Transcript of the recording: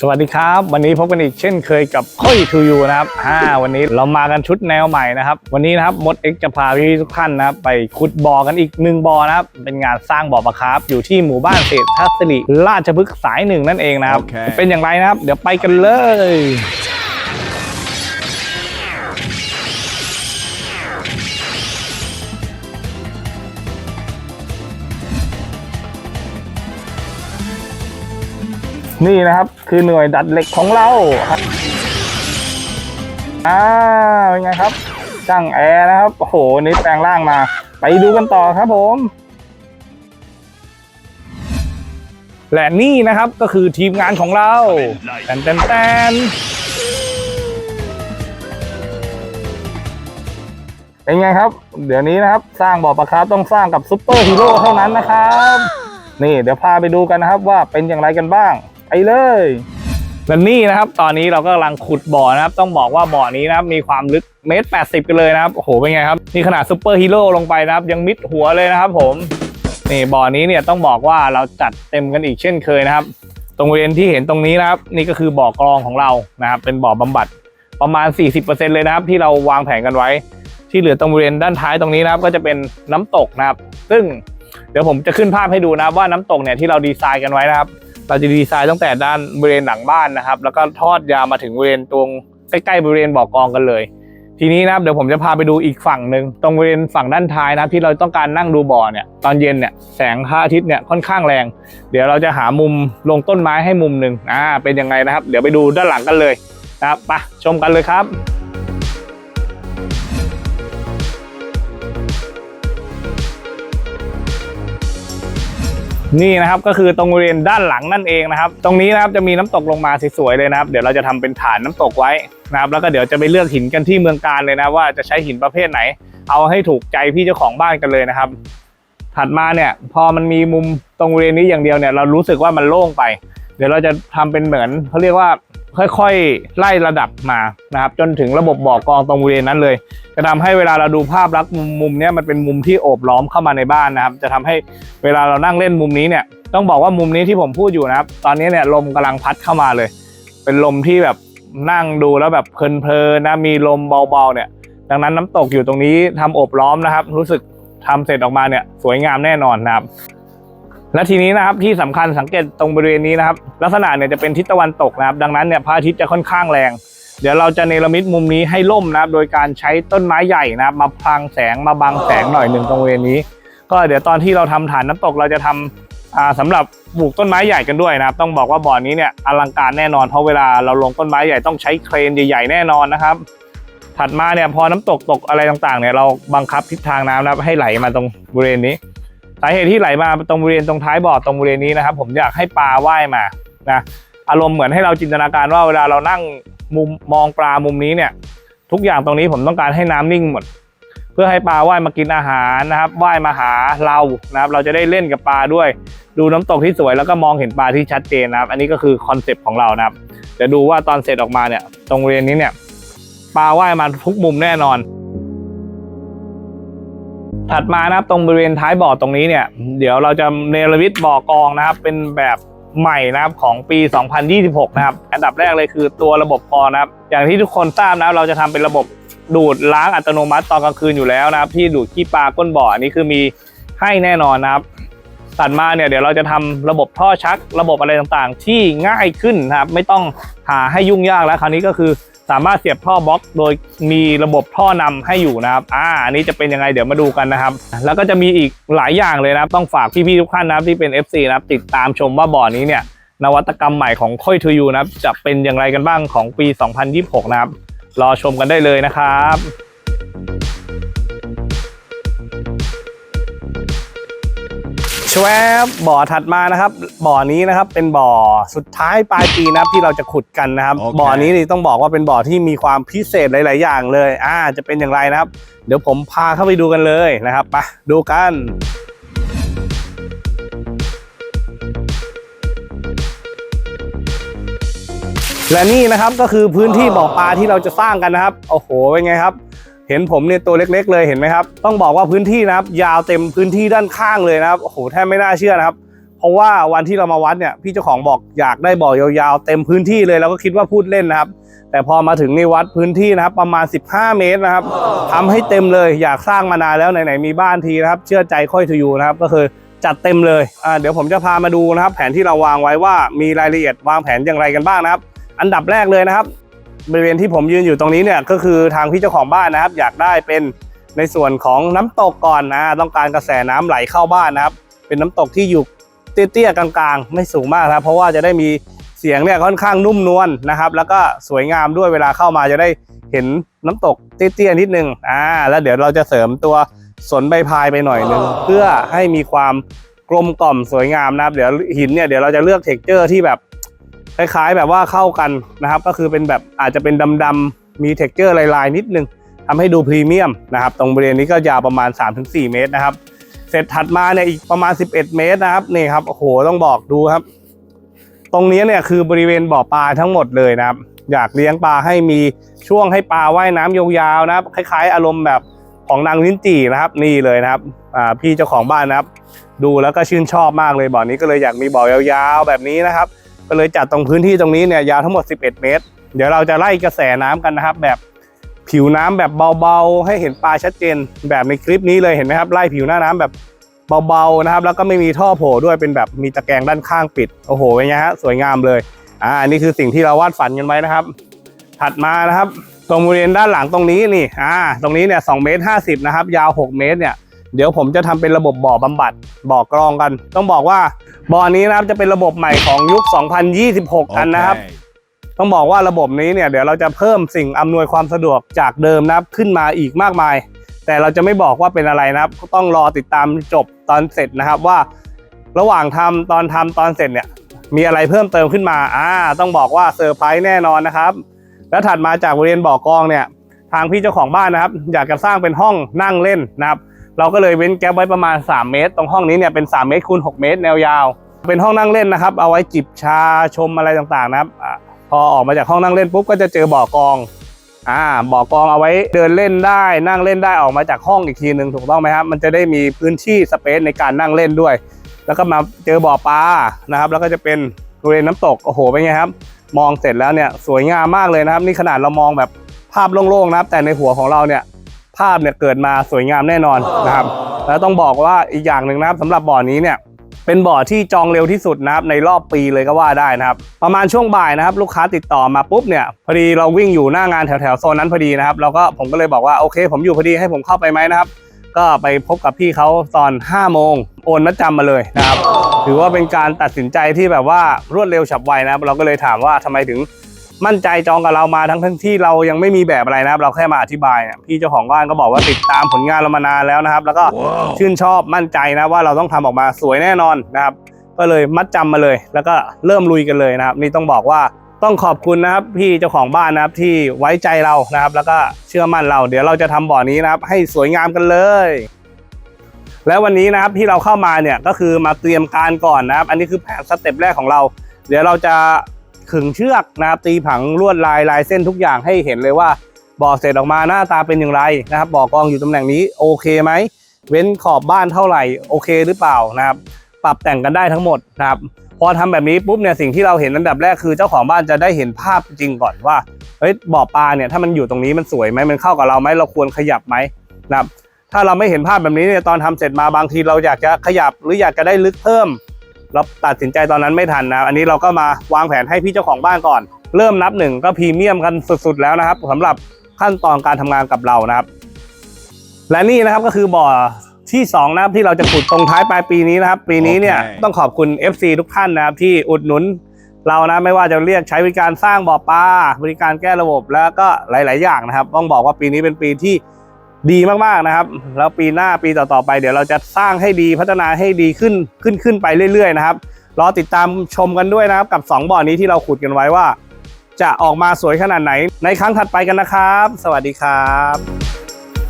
สวัสดีครับ วันนี้พบกันอีกเช่นเคยกับค่อยทูยูนะครับอ่าวันนี้เรามากันชุดแนวใหม่นะครับ วันนี้นะครับมดเอ็กจะพาพี่ทุกท่านนะครับไปขุดบ่อกันอีกหนึ่งบ่อนะครับเป็นงานสร้างบ่อปลาคาร์ฟอยู่ที่หมู่บ้านเศรษฐศิริราชพฤกษ์สายหนึ่งนั่นเองนะครับโอเคเป็นอย่างไรนะครับ เดี๋ยวไปกันเลย นี่นะครับคือหน่วยดัดเหล็กของเราครับอ่าเป็นไงครับช่างแอร์นะครับโอ้โหนนี้แปลงร่างมา ไปดูกันต่อครับผมและนี่นะครับก็คือทีมงานของเราแตนแตนแตนเป็นไงครับ เดี๋ยวนี้นะครับสร้างบ่อปลาคาร์ฟต้องสร้างกับซุปเปอร์ฮีโร่เท่านั้นนะครับ นี่เดี๋ยวพาไปดูกันนะครับว่าเป็นอย่างไรกันบ้าง ไปเลยและนี่นะครับ ตอนนี้เราก็กำลังขุดบ่อนะครับ ต้องบอกว่าบ่อนี้นะครับ มีความลึกเมตรแปดสิบกันเลยนะครับ โอ้โห เป็นไงครับ นี่ขนาดซุปเปอร์ฮีโร่ลงไปนะครับ ยังมิดหัวเลยนะครับผม นี่บ่อนี้เนี่ยต้องบอกว่าเราจัดเต็มกันอีกเช่นเคยนะครับ ตรงบริเวณที่เห็นตรงนี้นะครับ นี่ก็คือบ่อกรองของเรานะครับ เป็นบ่อบำบัดประมาณ 40%เลยนะครับ ที่เราวางแผนกันไว้ ที่เหลือตรงบริเวณด้านท้ายตรงนี้นะครับ ก็จะเป็นน้ำตกนะครับ ซึ่งเดี๋ยวผมจะขึ้นภาพให้ดูนะว่าน้ำตกเนี่ยที่เราดีไซน์กันไว้นะครับ เราจะดีไซน์ตั้งแต่ด้านบริเวณหลังบ้านนะครับ แล้วก็ทอดยาวมาถึงบริเวณตรงใกล้ๆบริเวณบ่อกองกันเลย ทีนี้นะครับเดี๋ยวผมจะพาไปดูอีกฝั่งหนึ่งตรงบริเวณฝั่งด้านท้ายนะที่เราต้องการนั่งดูบ่อเนี่ยตอนเย็นเนี่ยแสงพระอาทิตย์เนี่ยค่อนข้างแรง เดี๋ยวเราจะหามุมลงต้นไม้ให้มุมหนึ่งอ่าเป็นยังไงนะครับ เดี๋ยวไปดูด้านหลังกันเลยนะครับไปชมกันเลยครับ นี่นะครับก็คือตรงบริเวณด้านหลังนั่นเองนะครับ ตรงนี้นะครับจะมีน้ำตกลงมาสวยๆเลยนะครับ เดี๋ยวเราจะทำเป็นฐานน้ำตกไว้นะครับ แล้วก็เดี๋ยวจะไปเลือกหินกันที่เมืองการเลยนะ ว่าจะใช้หินประเภทไหน เอาให้ถูกใจพี่เจ้าของบ้านกันเลยนะครับ ถัดมาเนี่ยพอมันมีมุมตรงบริเวณนี้อย่างเดียวเนี่ยเรารู้สึกว่ามันโล่งไป เดี๋ยวเราจะทำเป็นเหมือนเขาเรียกว่าค่อยๆ ไล่ระดับมานะครับ จนถึงระบบบ่อกรองตรงบริเวณนั้นเลย จะทำให้เวลาเราดูภาพลักษณ์มุมนี้มันเป็นมุมที่โอบล้อมเข้ามาในบ้านนะครับ จะทำให้เวลาเรานั่งเล่นมุมนี้เนี่ยต้องบอกว่ามุมนี้ที่ผมพูดอยู่นะครับ ตอนนี้เนี่ยลมกำลังพัดเข้ามาเลย เป็นลมที่แบบนั่งดูแล้วแบบเพลินๆนะมีลมเบาๆเนี่ย ดังนั้นน้ำตกอยู่ตรงนี้ทำโอบล้อมนะครับ รู้สึกทำเสร็จออกมาเนี่ยสวยงามแน่นอนนะครับ และทีนี้นะครับที่สำคัญสังเกตตรงบริเวณนี้นะครับ ลักษณะเนี่ยจะเป็นทิศตะวันตกนะครับ ดังนั้นเนี่ยพระอาทิตย์จะค่อนข้างแรง เดี๋ยวเราจะเนรมิตมุมนี้ให้ล่มนะครับ โดยการใช้ต้นไม้ใหญ่นะครับมาพรางแสงมาบังแสงหน่อยหนึ่งตรงบริเวณนี้ ก็เดี๋ยวตอนที่เราทำฐานน้ำตกเราจะทำอ่าสำหรับปลูกต้นไม้ใหญ่กันด้วยนะครับ ต้องบอกว่าบ่อนี้เนี่ยอลังการแน่นอนเพราะเวลาเราลงต้นไม้ใหญ่ต้องใช้เครนใหญ่ๆแน่นอนนะครับ ถัดมาเนี่ยพอน้ำตกตกอะไรต่างๆเนี่ยเราบังคับทิศทางน้ำนะครับให้ไหลมาตรงบริเวณนี้ สาเหตุที่ไหลมาตรงบริเวณตรงท้ายบ่อตรงบริเวณนี้นะครับ ผมอยากให้ปลาว่ายมานะอารมณ์เหมือนให้เราจินตนาการว่าเวลาเรานั่งมุมมองปลามุมนี้เนี่ย ทุกอย่างตรงนี้ผมต้องการให้น้ำนิ่งหมด เพื่อให้ปลาว่ายมากินอาหารนะครับว่ายมาหาเรานะครับ เราจะได้เล่นกับปลาด้วย ดูน้ำตกที่สวยแล้วก็มองเห็นปลาที่ชัดเจนนะครับ อันนี้ก็คือคอนเซปต์ของเรานะครับเดี๋ยวดูว่าตอนเสร็จออกมาเนี่ย ตรงบริเวณนี้เนี่ยปลาว่ายมาทุกมุมแน่นอน ถัดมานะครับตรงบริเวณท้ายบ่อตรงนี้เนี่ย เดี๋ยวเราจะเนรมิตบ่อกรองนะครับ เป็นแบบใหม่นะครับของปี 2026 นะครับ อันดับแรกเลยคือตัวระบบกองนะครับ อย่างที่ทุกคนทราบนะครับ เราจะทำเป็นระบบดูดล้างอัตโนมัติตอนกลางคืนอยู่แล้วนะครับ ที่ดูดขี้ปลาก้นบ่ออันนี้คือมีให้แน่นอนนะครับถัดมาเนี่ยเดี๋ยวเราจะทำระบบท่อชัก ระบบอะไรต่างๆ ที่ง่ายขึ้นนะครับ ไม่ต้องหาให้ยุ่งยากแล้วคราวนี้ก็คือ สามารถเสียบท่อบล็อก โดยมีระบบท่อนำให้อยู่นะครับ อ่า อันนี้จะเป็นยังไงเดี๋ยวมาดูกันนะครับ แล้วก็จะมีอีกหลายอย่างเลยนะครับ ต้องฝากพี่ๆทุกท่านนะครับที่เป็น FC นะครับติดตามชมว่าบ่อนี้เนี่ยนวัตกรรมใหม่ของค่อยทูยูนะครับจะเป็นอย่างไรกันบ้างของปี 2026 นะครับ รอชมกันได้เลยนะครับ ชวบบ่อถัดมานะครับ บ่อนี้นะครับเป็นบ่อสุดท้ายปลายปีนะครับที่เราจะขุดกันนะครับโอเคบ่อนี้นี่ต้องบอกว่าเป็นบ่อที่มีความพิเศษหลาย ๆ อย่างเลย อ่า จะเป็นอย่างไรนะครับ เดี๋ยวผมพาเข้าไปดูกันเลยนะครับไปดูกันและนี่นะครับก็คือพื้นที่บ่อปลาที่เราจะสร้างกันนะครับ โอ้โหเป็นไงครับ เห็นผมเนี่ยตัวเล็ก ๆ เลยเห็นไหมครับ ต้องบอกว่าพื้นที่นะครับ ยาวเต็มพื้นที่ด้านข้างเลยนะครับโอ้โหแทบไม่น่าเชื่อนะครับ เพราะว่าวันที่เรามาวัดเนี่ยพี่เจ้าของบอกอยากได้บ่อยาวๆเต็มพื้นที่เลยเราก็คิดว่าพูดเล่นนะครับ แต่พอมาถึงในวัดพื้นที่นะครับ ประมาณ 15 เมตรนะครับทำให้เต็มเลยอยากสร้างมานานแล้วไหนๆมีบ้านทีนะครับ เชื่อใจค่อยทูยูนะครับก็คือจัดเต็มเลยอ่าเดี๋ยวผมจะพามาดูนะครับ แผนที่เราวางไว้ว่ามีรายละเอียดวางแผนอย่างไรกันบ้างนะครับ อันดับแรกเลยนะครับ บริเวณที่ผมยืนอยู่ตรงนี้เนี่ยก็คือทางพี่เจ้าของบ้านนะครับ อยากได้เป็นในส่วนของน้ำตกก่อนนะ ต้องการกระแสน้ำไหลเข้าบ้านนะครับ เป็นน้ำตกที่อยู่เตี้ยๆกลางๆ ไม่สูงมากนะครับเพราะว่าจะได้มีเสียงเนี่ยค่อนข้างนุ่มนวลนะครับ แล้วก็สวยงามด้วยเวลาเข้ามาจะได้เห็นน้ำตกเตี้ยๆนิดนึงอ่าแล้วเดี๋ยวเราจะเสริมตัวสนใบพายไปหน่อยนึงเพื่อให้มีความกลมกล่อมสวยงามนะครับ เดี๋ยวหินเนี่ยเดี๋ยวเราจะเลือกเท็กเจอร์ที่แบบ คล้ายๆแบบว่าเข้ากันนะครับ ก็คือเป็นแบบอาจจะเป็นดำๆมีเท็กเจอร์ลายๆนิดนึงทำให้ดูพรีเมียมนะครับ ตรงบริเวณนี้ก็ยาวประมาณ 3-4 เมตรนะครับ เสร็จถัดมาเนี่ยอีกประมาณ 11 เมตรนะครับนี่ครับโอ้โหต้องบอกดูครับ ตรงนี้เนี่ยคือบริเวณบ่อปลาทั้งหมดเลยนะครับ อยากเลี้ยงปลาให้มีช่วงให้ปลาว่ายน้ำยาวๆนะครับ คล้าย ๆ อารมณ์แบบของนางลิ้นจี่นะครับ นี่เลยนะครับพี่เจ้าของบ้านนะครับ ดูแล้วก็ชื่นชอบมากเลยบ่อนี้ก็เลยอยากมีบ่อยาวๆแบบนี้นะครับ ก็เลยจัดตรงพื้นที่ตรงนี้เนี่ยยาวทั้งหมด 11 เมตร เดี๋ยวเราจะไล่กระแสน้ำกันนะครับ แบบผิวน้ำแบบเบาๆ ให้เห็นปลาชัดเจน แบบในคลิปนี้เลยเห็นไหมครับไล่ผิวหน้าน้ำแบบเบาๆนะครับ แล้วก็ไม่มีท่อโผล่ด้วยเป็นแบบมีตะแกรงด้านข้างปิดโอ้โหเป็นไงฮะสวยงามเลยอ่าอันนี้คือสิ่งที่เราวาดฝันกันไว้นะครับ ถัดมานะครับ ตรงบริเวณด้านหลังตรงนี้นี่อ่าตรงนี้เนี่ย2เมตร50นะครับ ยาว 6 เมตรเนี่ย เดี๋ยวผมจะทำเป็นระบบบ่อบำบัดบ่อกรองกัน ต้องบอกว่าบ่อนี้นะครับจะเป็นระบบใหม่ของยุค 2026 กันนะครับ ต้องบอกว่าระบบนี้เนี่ยเดี๋ยวเราจะเพิ่มสิ่งอำนวยความสะดวกจากเดิมนะครับขึ้นมาอีกมากมาย แต่เราจะไม่บอกว่าเป็นอะไรนะครับก็ต้องรอติดตามจบตอนเสร็จนะครับว่า ระหว่างทำตอนทำตอนเสร็จเนี่ยมีอะไรเพิ่มเติมขึ้นมาอ่าต้องบอกว่าเซอร์ไพรส์แน่นอนนะครับ แล้วถัดมาจากบริเวณบ่อกรองเนี่ยทางพี่เจ้าของบ้านนะครับ อยากจะสร้างเป็นห้องนั่งเล่นนะครับ เราก็เลยเว้นแก๊ปไว้ประมาณ 3 เมตร ตรงห้องนี้เนี่ยเป็น 3 เมตรคูณ6เมตร แนวยาว เป็นห้องนั่งเล่นนะครับ เอาไว้จิบชาชมอะไรต่างๆนะครับพอออกมาจากห้องนั่งเล่นปุ๊บก็จะเจอบ่อกองอ่าบ่อกองเอาไว้เดินเล่นได้นั่งเล่นได้ออกมาจากห้องอีกทีหนึ่งถูกต้องไหมครับ มันจะได้มีพื้นที่สเปซในการนั่งเล่นด้วย แล้วก็มาเจอบ่อปลานะครับ แล้วก็จะเป็นบริเวณน้ำตกโอ้โหเป็นไงครับ มองเสร็จแล้วเนี่ยสวยงามมากเลยนะครับ นี่ขนาดเรามองแบบภาพโล่งๆนะครับ แต่ในหัวของเราเนี่ย ภาพเนี่ยเกิดมาสวยงามแน่นอนนะครับ แล้วต้องบอกว่าอีกอย่างหนึ่งนะครับสำหรับบ่อนี้เนี่ยเป็นบ่อที่จองเร็วที่สุดนะครับในรอบปีเลยก็ว่าได้นะครับ ประมาณช่วงบ่ายนะครับ ลูกค้าติดต่อมาปุ๊บเนี่ยพอดีเราวิ่งอยู่หน้างานแถวๆโซนนั้นพอดีนะครับเราก็ผมก็เลยบอกว่าโอเค ผมอยู่พอดีให้ผมเข้าไปไหมนะครับ ก็ไปพบกับพี่เขาตอน5โมงโอนมัดจำมาเลยนะครับ ถือว่าเป็นการตัดสินใจที่แบบว่ารวดเร็วฉับไวนะครับเราก็เลยถามว่าทำไมถึง มั่นใจจองกับเรามาทั้งทั้งที่เรายังไม่มีแบบอะไรนะครับ เราแค่มาอธิบายเนี่ยพี่เจ้าของบ้านก็บอกว่าติดตามผลงานเรามานานแล้วนะครับ แล้วก็ชื่นชอบมั่นใจนะว่าเราต้องทำออกมาสวยแน่นอนนะครับ ก็เลยมัดจำมาเลย แล้วก็เริ่มลุยกันเลยนะครับ นี่ต้องบอกว่าต้องขอบคุณนะครับพี่เจ้าของบ้านนะครับที่ไว้ใจเรานะครับ แล้วก็เชื่อมั่นเรา เดี๋ยวเราจะทำบ่อนี้นะครับ ให้สวยงามกันเลยแล้ววันนี้นะครับที่เราเข้ามาเนี่ยก็คือมาเตรียมการก่อนนะครับ อันนี้คือแผนสเต็ปแรกของเรา เดี๋ยวเราจะ ขึงเชือกนะครับตีผังลวดลายลายเส้นทุกอย่างให้เห็นเลยว่าบ่อเสร็จออกมาหน้าตาเป็นอย่างไรนะครับบ่อกองอยู่ตำแหน่งนี้โอเคไหมเว้นขอบบ้านเท่าไหร่โอเคหรือเปล่านะครับปรับแต่งกันได้ทั้งหมดนะครับพอทำแบบนี้ปุ๊บเนี่ยสิ่งที่เราเห็นอันดับแรกคือเจ้าของบ้านจะได้เห็นภาพจริงก่อนว่าเฮ้ยบ่อปลาเนี่ยถ้ามันอยู่ตรงนี้มันสวยไหมมันเข้ากับเราไหมเราควรขยับไหมนะครับถ้าเราไม่เห็นภาพแบบนี้เนี่ยตอนทำเสร็จมาบางทีเราอยากจะขยับหรืออยากจะได้ลึกเพิ่ม เราตัดสินใจตอนนั้นไม่ทันนะอันนี้เราก็มาวางแผนให้พี่เจ้าของบ้านก่อน เริ่มนับหนึ่งก็พรีเมียมกันสุดๆแล้วนะครับสำหรับขั้นตอนการทำงานกับเรานะครับ และนี่นะครับก็คือบ่อที่สองนะครับที่เราจะขุดตรงท้ายปลายปีนี้นะครับ ปีนี้เนี่ยโอเคต้องขอบคุณ FC ทุกท่านนะครับที่อุดหนุนเรานะไม่ว่าจะเรียกใช้บริการสร้างบ่อปลาบริการแก้ระบบแล้วก็หลาย ๆ อย่างนะครับ ต้องบอกว่าปีนี้เป็นปีที่ ดีมากๆนะครับ แล้วปีหน้าปีต่อๆไปเดี๋ยวเราจะสร้างให้ดีพัฒนาให้ดีขึ้นขึ้นขึ้นไปเรื่อยๆนะครับรอติดตามชมกันด้วยนะครับกับสองบ่อนี้ที่เราขุดกันไว้ว่า จะออกมาสวยขนาดไหนในครั้งถัดไปกันนะครับ สวัสดีครับ